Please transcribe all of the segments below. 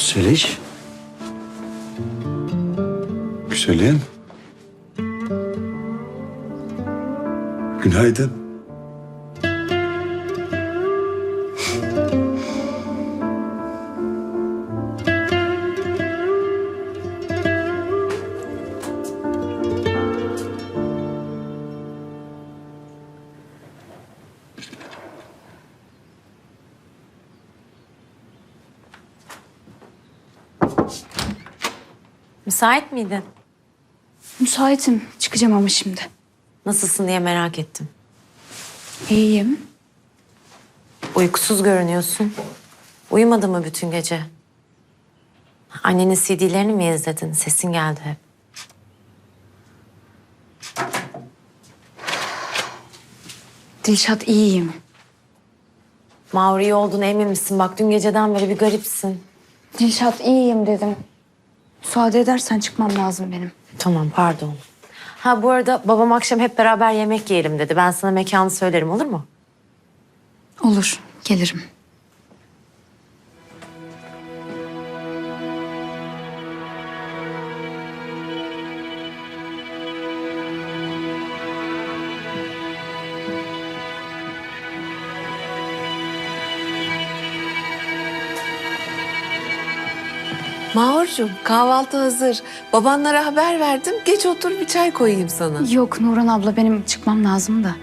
Zeliş. Güzelim. Günaydın. Müsait miydin? Müsaitim. Çıkacağım ama şimdi. Nasılsın diye merak ettim. İyiyim. Uykusuz görünüyorsun. Uyumadın mı bütün gece? Annenin CD'lerini mi izledin? Sesin geldi hep. Dilşat iyiyim. Mağur iyi olduğuna emin misin? Bak dün geceden beri bir garipsin. Dilşat iyiyim dedim. Müsaade edersen çıkmam lazım benim. Tamam pardon. Ha bu arada babam akşam hep beraber yemek yiyelim dedi. Ben sana mekanı söylerim olur mu? Olur. Gelirim. Mahurcuğum kahvaltı hazır. Babanlara haber verdim. Geç otur bir çay koyayım sana. Yok Nurhan abla benim çıkmam lazım da.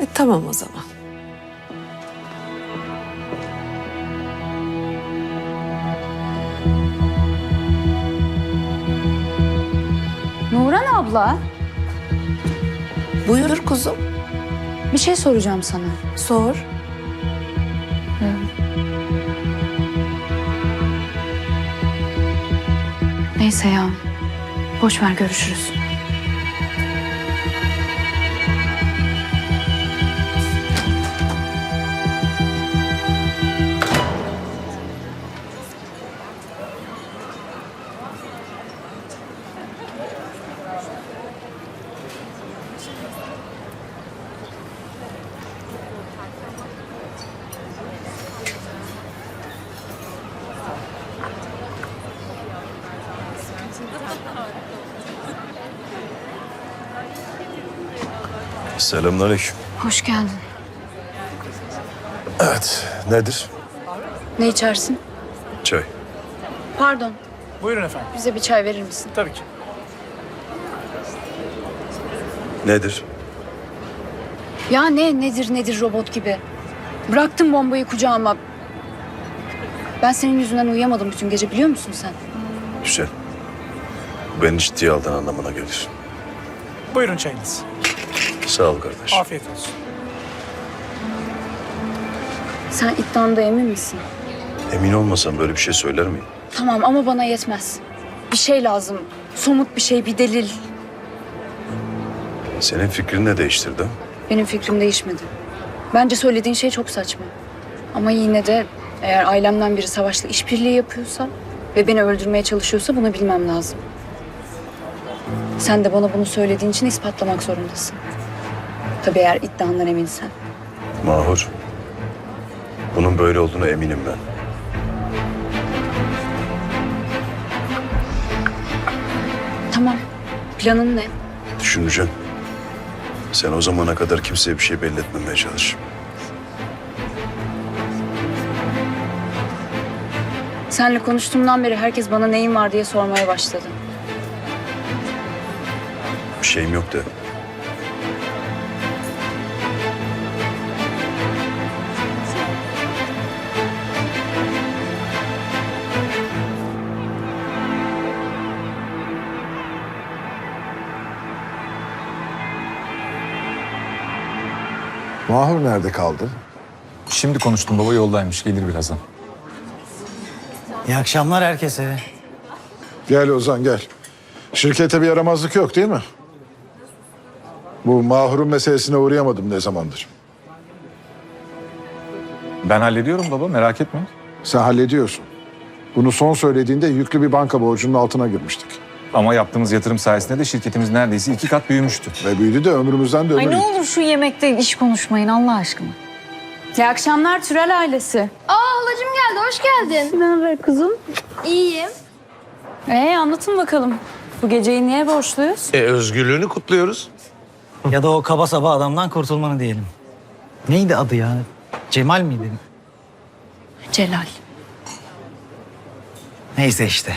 E, tamam o zaman. Nurhan abla Buyur kuzum. bir şey soracağım sana. Sor. Neyse ya. Boş ver görüşürüz. Selamünaleyküm. Hoş geldin. Evet, nedir? Ne içersin? Çay. Pardon. Buyurun efendim. Bize bir çay verir misin? Tabii ki. Nedir? Ya ne nedir nedir robot gibi. Bıraktım bombayı kucağıma. Ben senin yüzünden uyuyamadım bütün gece biliyor musun sen? Güzel. Bu beni ciddiye aldığın anlamına gelir. Buyurun çayınız. Sağ ol kardeş. Afiyet olsun. Sen iddianda emin misin? Emin olmasam böyle bir şey söyler miyim? Tamam ama bana yetmez. Bir şey lazım. Somut bir şey, bir delil. Senin fikrini ne değiştirdi? Benim fikrim değişmedi. Bence söylediğin şey çok saçma. Ama yine de eğer ailemden biri savaşla işbirliği yapıyorsa ve beni öldürmeye çalışıyorsa bunu bilmem lazım. Sen de bana bunu söylediğin için ispatlamak zorundasın. Tabii eğer iddiandan eminsen. Mahur. Bunun böyle olduğuna eminim ben. Tamam. Planın ne? Düşüneceğim. Sen o zamana kadar kimseye bir şey belli etmemeye çalış. Seninle konuştuğumdan beri herkes bana neyin var diye sormaya başladı. Bir şeyim yok de. Mahur nerede kaldı? Şimdi konuştum baba yoldaymış gelir birazdan. İyi akşamlar herkese. Gel Ozan gel. Şirkete bir yaramazlık yok değil mi? Bu Mahur'un meselesine uğrayamadım ne zamandır. Ben hallediyorum baba merak etme. Sen hallediyorsun. Bunu son söylediğinde yüklü bir banka borcunun altına girmiştik. Ama yaptığımız yatırım sayesinde de şirketimiz neredeyse iki kat büyümüştü. Ve büyüdü de ömrümüzden de ömür Ay ne olur şu yemekte iş konuşmayın Allah aşkına. İyi akşamlar Türel ailesi. Aa halacığım geldi. Hoş geldin. Ne haber kuzum? İyiyim. Ee anlatın bakalım. Bu geceyi niye borçluyuz? E, özgürlüğünü kutluyoruz. Ya da o kaba saba adamdan kurtulmanı diyelim. Neydi adı ya? Cemal miydi? Celal. Neyse işte.